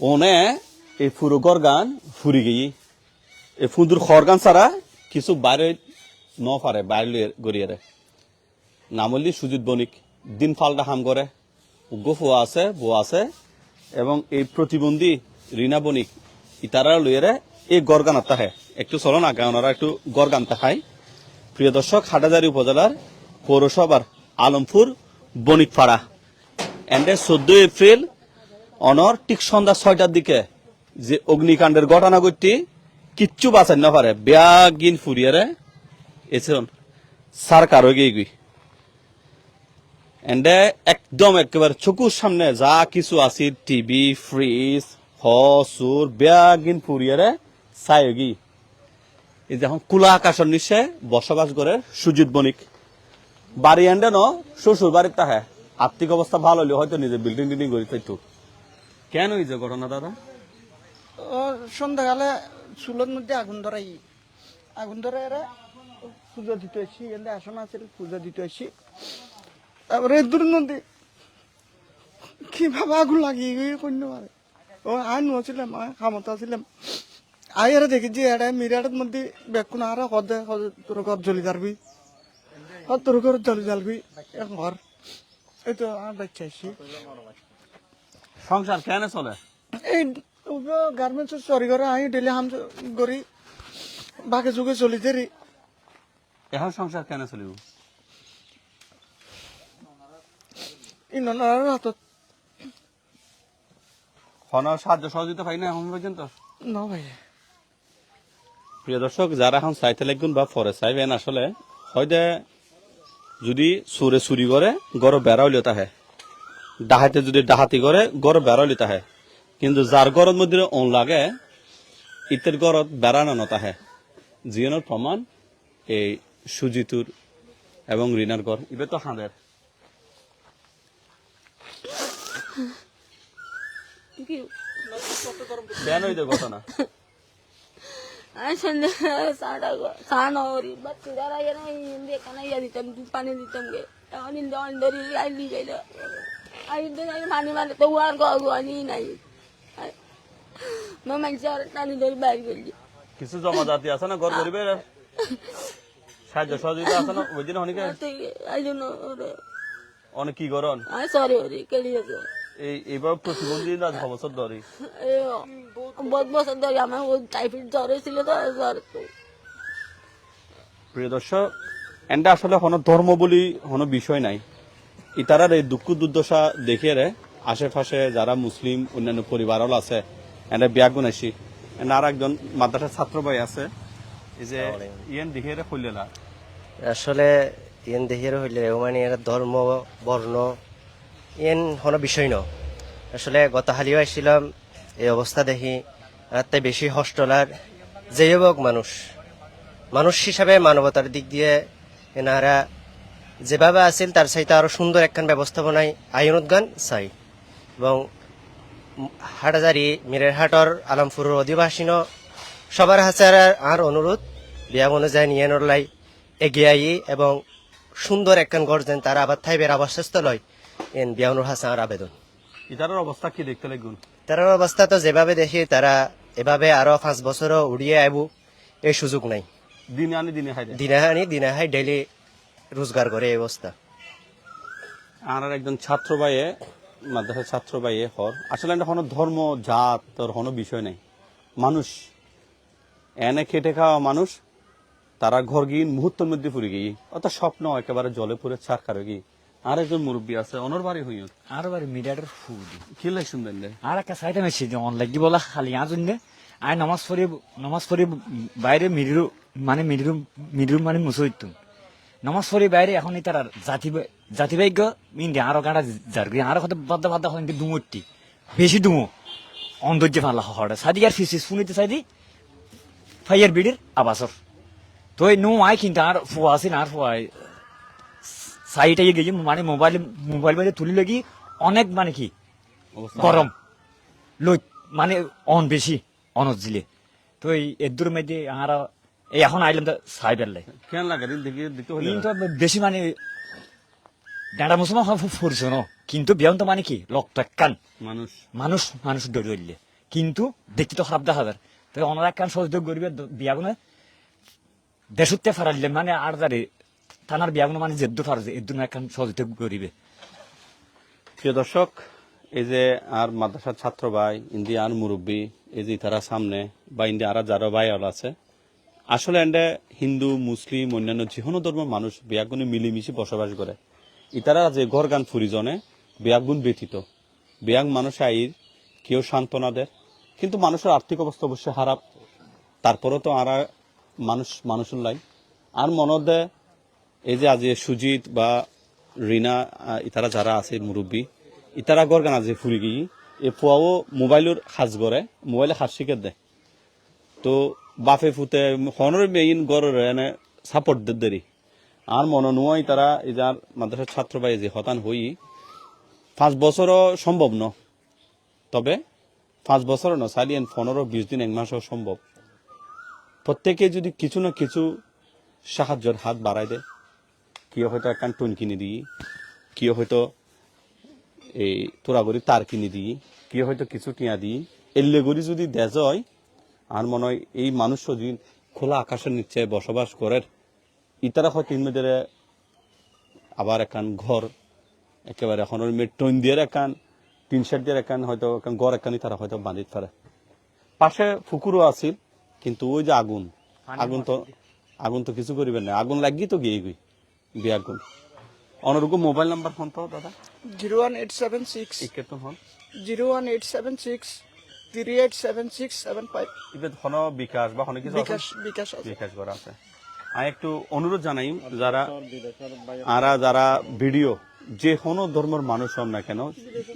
One এই পুরো গরগান ফুরি গিয়ে এই ফুদুর খরগান ছাড়া কিছু বাইরে ন পারে বাইরে গড়িয়ে নামলি সুজিত বণিক, দিন ফালটা হাম করে উগ্র ফুয়া আছে বুয়া আছে। এবং এই প্রতিবন্ধী রিনা বণিক, ইতারা লইয়েরে এই গরগান আত্মা একটু চলো না ওনারা একটু গরগান খায় প্রিয় দর্শক, হাটাজারি উপজেলার পৌরসভার আলমপুর বণিকপাড়া। এন্ডে চোদ্দ এপ্রিল অনর, ঠিক সন্ধ্যা ছয়টার দিকে যে অগ্নিকাণ্ডের ঘটনা ঘটটি কিচ্ছু বাঁচাই না পারে। ব্যাগিন ফুরিয়ারে এসন সারকার হয়ে গিয়ে গই এন্ডে একদম একেবারে চকুর সামনে যা কিছু আছে, টিভি, ফ্রিজ হসুর ব্যাগিন ফুরিয়ারে চাই গি এই যে এখন কুলা আকাশের নিচে বসবাস করে সুজিত বণিক। বাড়ি এন্ডে ন শ্বশুর বাড়ির তাহে আর্থিক অবস্থা ভালো হলে হয়তো নিজে বিল্ডিং টিল্ডিং করে তাইতো কেন এই যে ঘটনা, দাদা? ও, সন্ধ্যাকালে চুলোর মধ্যে আগুন ধরাই, আগুন ধরে এরা পুজো দিতে আসছি এখানে আসন আছে, পুজো দিতে আসছি তারপরে দূর নদী, কীভাবে আগুন লাগিয়ে গিয়ে কন্য পারে ও, আই নুয়াছিলাম আই খামতা ছিলাম। আই এরা দেখেছি এটা মিরাটের মধ্যে বেকুন আর কদে তোর ঘর জ্বলি যাবি তোর ঘর জ্বলি যাবি ঘর। এই তো আর দেখছি আসছি সংসার কেন চলে? এই গার্মেন্টস চরি করে আই ডেলি হাম করি বাকে যুগে চলি দেরি এখন সংসার কেন চলিব? ইনার হাতত। হন সাহায্য সহযোগিতা পাই না এখন পর্যন্ত ন ভাই। প্রিয় দর্শক যারা এখন চাইতে লাগুন বা ফরে চাইবেন আসলে হয়তো যদি সুরে চুরি করে গড় বেড়াও লিয়ে তাহে। ডাহাতে যদি ডাহাতি করে গড় বেড়াও লিয়ে তাহে কিন্তু যার গড়ের মধ্যে অন লাগে, ইতের গড়ত বেড়ানো নতাহে জিয়নের প্রমাণ এই সুজিতুর এবং রিনার গড়। ইবে তো হাঁদের। এরা হিন্দি এখানে ইয়া দিতাম পানি দিতাম গে। এখন হিন্দি অন্ধরি আইলি গেল মানে তো আর গনি নাই মা টানি ধরে বাইর করলি কিছু জমা জাতি আছে না ঘর গরিবের সাহায্য সহযোগিতা আছে না ওই দিন অনেকে এই জন্য অনেক কি করন সরি ওরে এই এবার প্রতিবন্ধী না ছ বছর ধরে বহুত বছর ধরে আমার ওই টাইফয়েড জ্বর হয়েছিল তো জ্বর প্রিয় দর্শক এন্ডা আসলে কোনো ধর্ম বলি কোনো বিষয় নাই ইতারার এই দুঃখ দুর্দশা দেখিয়ে রে আশেপাশে যারা মুসলিম অন্যান্য পরিবারও আছে এন্ডা বিয়া গুনাইছি এন্ড আর একজন মাদ্রাসার ছাত্র ভাই আছে এই যে ইয়েন দেখিয়ে রে না? আসলে ইয়েন দেহের হইলে মানে এর ধর্ম বর্ণ ইয়েন কোনো বিষয় ন। আসলে গত হালিও আসছিলাম এই অবস্থা দেখি আর তাই বেশি হস্টলার যেই হোক মানুষ। মানুষ হিসাবে মানবতার দিক দিয়ে এনারা যেভাবে আছিল তার চাইতে আরও সুন্দর একখান ব্যবস্থাপনায় আইনত গান চাই। এবং হাটাজারি মিরের হাটর আলমপুরের অধিবাসীন সবার হাতে আর অনুরোধ বিয়া অনুযায়ী নিয়ে নড়লাই এগিয়ে আই এবং সুন্দর একখান গড় যেন তারা আবার থাইবের আবাসস্থল হয় এন বিয়ানুর হাসান আর আবেদন। ইতারার অবস্থা কি দেখতে লাগুন? তার অবস্থা তো যেভাবে দেখি তারা এভাবে আরও পাঁচ বছরও উড়িয়ে আইব এই সুযোগ নাই। দিনে আনি দিনে খাই দিনে রোজগার করে এই অবস্থা। আর আর একজন ছাত্র ভাইয়ে মাদ্রাসার ছাত্র ভাইয়ে হর আসলে এটা কোনো ধর্ম জাত তোর কোনো বিষয় নেই। মানুষ এনে খেটে খাওয়া মানুষ তারা ঘর গিয়ে মুহূর্তের মধ্যে ফুরে গিয়ে অত স্বপ্ন একেবারে জলে পুরে ছাড় কারে গিয়ে। আর একজন মুরব্বী আছে অনর বাড়ি হইয় আর বারে মিডিয়াটার ফুড কি লাই শুনবেন আর একটা সাইডে মেসি যে অন লাগি বলা খালি আজন্য আই নামাজ পড়ি নামাজ পড়ি বাইরে মিডিরু মানে মিডিরু মিডিরু মানে মুসইতুন নামাজ পড়ি বাইরে এখন তার জাতি জাতি ভাগ্য ইন্ডিয়া আরও গাঁটা জারগি আরও কত বাদ্দা বাদ্দা হয় ডুমুরটি। বেশি ডুমো। অন্দর্য ফালা হড়ে সাদি আর ফিসিস শুনিতে সাদি ফাইয়ার বিডির আবাসর। তো এই নো আই কিন্তু আর ফুয়া আছে না আর ফুয়া সাইটে গিয়ে মানে মোবাইল মোবাইল বাইরে তুলি লাগি অনেক মানে কি গরম। লই মানে অন বেশি অনত জিলে তো এই এদুর মধ্যে আর এই এখন আইলাম তো সাই বেললে কেন লাগে দিন দেখি দেখতে হইলে। কিন্তু বেশি মানে ডাঁড়া মুসলমান ফুরছে ন? কিন্তু বিয়ন তো মানে কি? লক্ত মানুষ। মানুষ মানুষ ডরি হইলে। কিন্তু দেখতে তো খারাপ দেখা যায় তো ওনারা একখান সহযোগ করিবে বিয়াগুনে। দেশতে ফারাইলে মানে আর থানার বিয়াগুনে মানে জেদ্দু ফারছে এর জন্য একখান সহযোগ করিবে। প্রিয় দর্শক এই যে আর মাদ্রাসার ছাত্র ভাই ইন্ডিয়ান মুরব্বী এই যে তারা সামনে বা ইন্ডিয়া আর যারা ভাই আছে আসলে এন্ডে হিন্দু, মুসলিম, অন্যান্য যে কোনো ধর্মের মানুষ বিয়াগুনে মিলিমিশি বসবাস করে। ইতারা যে ঘর গান ফুরিজনে বিয়াগুন ব্যতীত। বিয়াং মানুষ আইর, কেউ সান্ত্বনা দেয়। কিন্তু মানুষের আর্থিক অবস্থা অবশ্যই খারাপ। তারপরেও তো আর মানুষ, মানুষের লাই। আর মনে এই যে আজ সুজিত বা রিনা ইতারা যারা আছে, মুরব্বী, ইতারা গরগান আছে ফুরি গিয়ে, এ ফুয়াও মোবাইলের সাজ করে মোবাইলে সাজ শিখে দেয় তো বাফে ফুতে হনর মেইন গরের এনে সাপোর্ট দেরি। আর মনে নয় তারা যার মাদ্রাসার ছাত্র বা যে হতান হই, পাঁচ বছরও সম্ভব ন। তবে পাঁচ বছরও ন সালিয়েন পনেরো বিশ দিন এক মাসও সম্ভব। প্রত্যেকে যদি কিছু না কিছু সাহায্যের হাত বাড়াই দেয় কেউ হয়তো একখান টুন কিনে দিই কেউ হয়তো এই তোরাগরি তার কিনে দিই কেউ হয়তো কিছু টিয়া দিই, এল্লে গড়ি যদি দেজ হয় আর মনে হয় এই মানুষ যদি খোলা আকাশের নিচে বসবাস করে ইতারা হয়তো ইনমেদের আবার একখান ঘর একেবারে এখন ওই টইন দিয়ে একখান টিন শেড দিয়ে একখান হয়তো একখান ঘর একখানি তারা হয়তো বাঁধিতে পারে পাশে পুকুরও আছিল কিন্তু ওই যে আগুন আগুন তো আগুন তো কিছু করিবেন না। আগুন লাগি তো গিয়ে গই বি আগুন। অনরুকু মোবাইল নাম্বার ফোন তো দাদা? Zero one eight seven six হন zero one eight seven six three eight seven six seven five হন বিকাশ বা হন কিছু বিকাশ বিকাশ আছে। বিকাশ করা আছে। আমি একটু অনুরোধ জানাই যারা আরা যারা ভিডিও যে কোনো ধর্মের মানুষ হন না কেন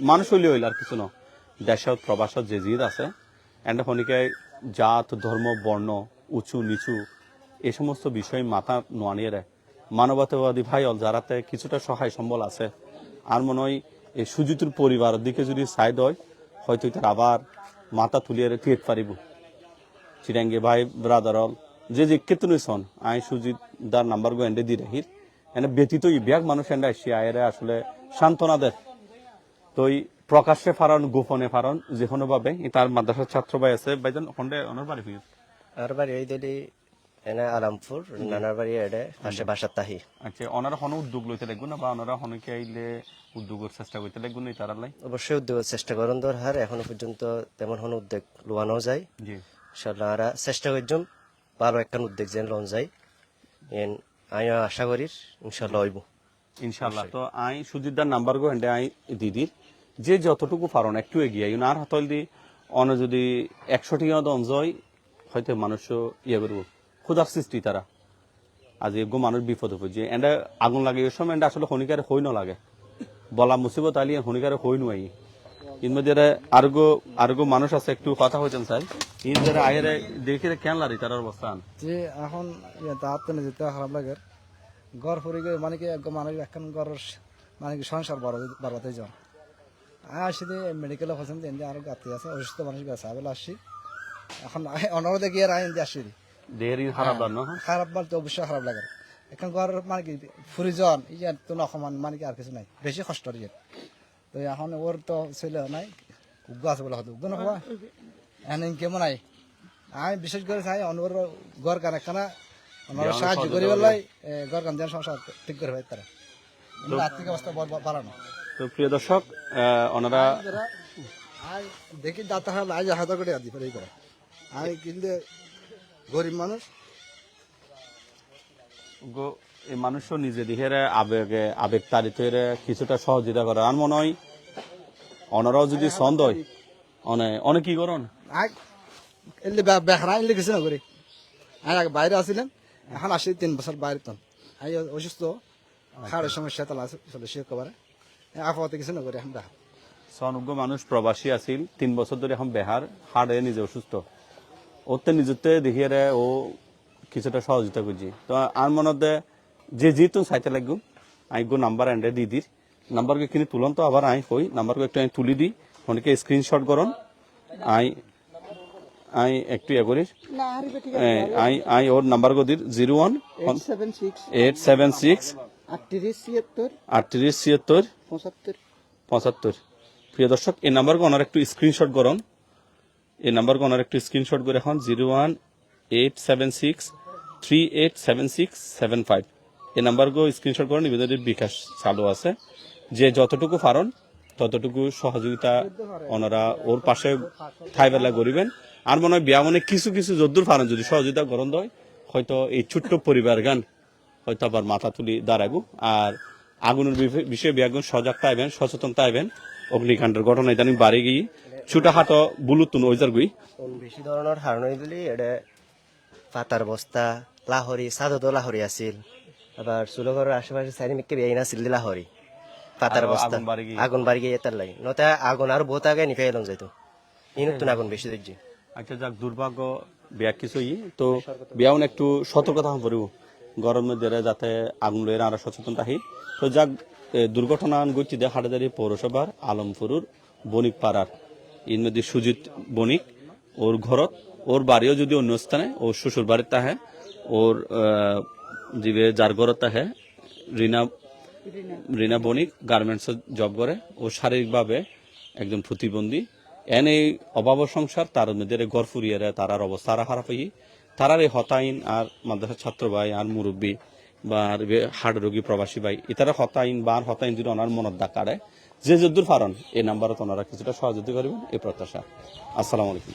মানুষ হইলে হইলে আর কিছু ন। দেশত প্রবাসত যে জিদ আছে এন্ড হনিকে জাত ধর্ম বর্ণ উঁচু নিচু এই সমস্ত বিষয় মাথা নোয়ানিয়ে দেয়। মানবতাবাদী ভাই হল যারাতে কিছুটা সহায় সম্বল আছে। আর মনে হয় এই সুজিতুর পরিবারের দিকে যদি সাইড হয় হয়তো তার আবার মাথা তুলিয়ে টিয়েট পারিব। চিরাঙ্গে ভাই ব্রাদার অল যে যে কেতনই সন আই সুজিত দার নাম্বার গো এন্ডে দি রাহির এনে ব্যতীত ইবিয়াক মানুষ এন্ডে আসি আয়েরে আসলে সান্ত্বনা দেয়। তো এই প্রকাশ্যে ফারণ গোপনে ফারণ যে কোনো ভাবে তার মাদ্রাসার ছাত্র ভাই আছে। ভাইজান হন্ডে অনর বাড়ি হইল আর বাড়ি ওই এনে আরামপুর নানার বাড়ি এডে পাশে বাসার তাহি। আচ্ছা ওনারা হন উদ্যোগ লইতে লাগবো না বা ওনারা হনকে আইলে উদ্যোগের চেষ্টা করতে লাগবো না তারা লাই অবশ্যই উদ্যোগের চেষ্টা করুন হার এখনও পর্যন্ত তেমন কোনো উদ্যোগ লোয়ানো যায়। জি। ইনশাল্লাহ আর চেষ্টা করছুম ভালো একটা উদ্যোগ যেন লন যায়। এন আমি আশা করি ইনশাল্লাহ হইব। ইনশাল্লাহ তো আই সুজিতদার নাম্বার গো হেন্ডে আই দিদির যে যতটুকু পারন একটু এগিয়ে আইন। আর হতল দি অন যদি একশো টিকা অঞ্জয় হয়তো মানুষ ইয়ে করব। ক্ষুদার সৃষ্টি তারা। আজ এগো মানুষ বিপদ হয়ে যে এন্ডা আগুন লাগে, এই সময় এন্ডা আসলে শনিকারে হই ন লাগে বলা মুসিবত আলি শনিকারে হই নুয়াই ইন মধ্যে আরগো আরগো মানুষ আছে, একটু কথা হইতেন স্যার ইন যারা আয়ের দেখে কেন লারি তার অবস্থান যে এখন দাঁত টেনে যেতে খারাপ লাগে ঘর ফুরি গিয়ে মানে কি একদম মানুষ এখন ঘরের মানে কি সংসার বাড়াতে যান আসি দিয়ে মেডিকেলে দিন আরও গাতে আছে, অসুস্থ মানুষ গেছে আবেলা আসছি এখন অনবদে গিয়ে দিয়ে আসি দেহের খারাপ দান খারাপ বলতে অবশ্যই খারাপ লাগে। এখন ঘর মানে কি ফুরিজন ইয়ার তো অসমান মানে কি আর কিছু নাই। বেশি কষ্ট ইয়ে তো এখন ওর তো ছেলে নাই উগ্র আছে বলে হয়তো উগ্র নকবা এখন কেমন নাই আমি বিশেষ করে চাই অনুর ঘর কান একখানা সাহায্য করি বেলাই ঘর কান যেন সংসার ঠিক করে পাই তারা। আর্থিক অবস্থা বাড়ানো তো প্রিয় দর্শক ওনারা দেখি দাঁতা হাল আজ হাজার করে আদি করে। আমি কিন্তু গরিব মানুষ? এই মানুষও নিজে দিহের আবেগে আবেগ হয়ে কিছুটা সহযোগিতা করে। আর মনে হয় অনারাও যদি ছন্দ হয় অনে অনেক কি করন? এলে বেখরা এলে কিছু না করি আমি আগে বাইরে আসছিলাম এখন আসি তিন বছর বাইরে তন আমি অসুস্থ খাড়ের সমস্যা তালা আছে চলে সে কবারে আপাতত কিছু না করি এখন সনজ্ঞ মানুষ প্রবাসী আছিল তিন বছর ধরে এখন বেহার হাড়ে নিজে অসুস্থ। ওতে নিজতে দেখিয়ে ও কিছুটা সহযোগিতা করছি তো আর মনে যে যেহেতু চাইতে লাগবে আমি গো নাম্বার এন্ডে দি দির। নাম্বার কিনে তুলন তো আবার আই হই নাম্বার একটু আমি তুলি দিই অনেকে স্ক্রিনশট করন। আই আই একটু ইয়ে করি না হারিবে ঠিক আই আই ওর নাম্বার গো দির zero one eight seven six আটত্রিশ ছিয়াত্তর। পঁচাত্তর। পঁচাত্তর। প্রিয় দর্শক এই নাম্বার ওনার একটু স্ক্রিনশট করুন। এই নাম্বার ওনার একটু স্ক্রিনশট করে এখন zero one eight seven six three eight seven six seven five এই নাম্বারগুলো স্ক্রিনশট করে নিবেদনের বিকাশ চালু আছে। যে যতটুকু পারন, ততটুকু সহযোগিতা ওনারা ওর পাশে ঠাইবেলা করিবেন আর মনে হয় বিয়া মনে কিছু কিছু যদ্দুর পারেন, যদি সহযোগিতা গ্রহণ হয় হয়তো এই ছোট্ট পরিবার গান হয়তো আবার মাথা তুলি দাঁড়াবো। আর আগুনের বিষয়ে বিয়াগুন সজাগ তাইবেন সচেতন তাইবেন অগ্নিকাণ্ডের ঘটনা ইদানিং বাড়ি গিয়ে ছোটাখাটো বুলুতুন ওইজার গুই। বেশি সাৰ নৈ দিলি এটা পাতাৰ বস্তা লাহৰি চাদতো লাহৰি আছিল। এবাৰ চুলঘৰৰ আশে পাশে চাৰি মিক্কে বেয়াই নাছিল দি লাহৰি পাতাৰ আৰু বস্তা। আগুন বাঢ়ি গিয়ে। বাঢ়ি লাগে। নতে আগুন আৰু বহুত আগে নিফাই এলম যাইতো। ই নতুন আগুন বেশি দেখছি। আচ্ছা যাক দুর্ভাগ্য বিয়া কিছু ই। তো বিয়াউন একটু সতর্কতা পড়ব। গরমের দেরে যাতে আগুন লইরা আরও সচেতন থাকি। তো যাক দুর্ঘটনা গতি দে হাটাদারি পৌরসভার আলমপুরুর বণিক পাড়ার ইন মধ্যে সুজিত বণিক, ওর ঘরত, ওর বাড়িও যদি অন্য স্থানে ওর শ্বশুর বাড়ির তাহে ওর জিবে যার ঘরত তাহে রিনা রিনা বণিক গার্মেন্টস জব করে, ও শারীরিকভাবে একজন প্রতিবন্ধী। এনে অভাব সংসার, তার মধ্যে গড় ফুরিয়ে তারার অবস্থা আরও খারাপ হই তারার এই হতাইন আর মাদ্রাসার ছাত্র ভাই আর মুরব্বী বা হার্ট রোগী প্রবাসী ভাই ইতারা হতাইন বা হতাইন যদি ওনার মনত ডাকারে যে ফারণ এই নাম্বারও ওনারা কিছুটা সহযোগিতা করবেন এই প্রত্যাশা। আসসালামু আলাইকুম।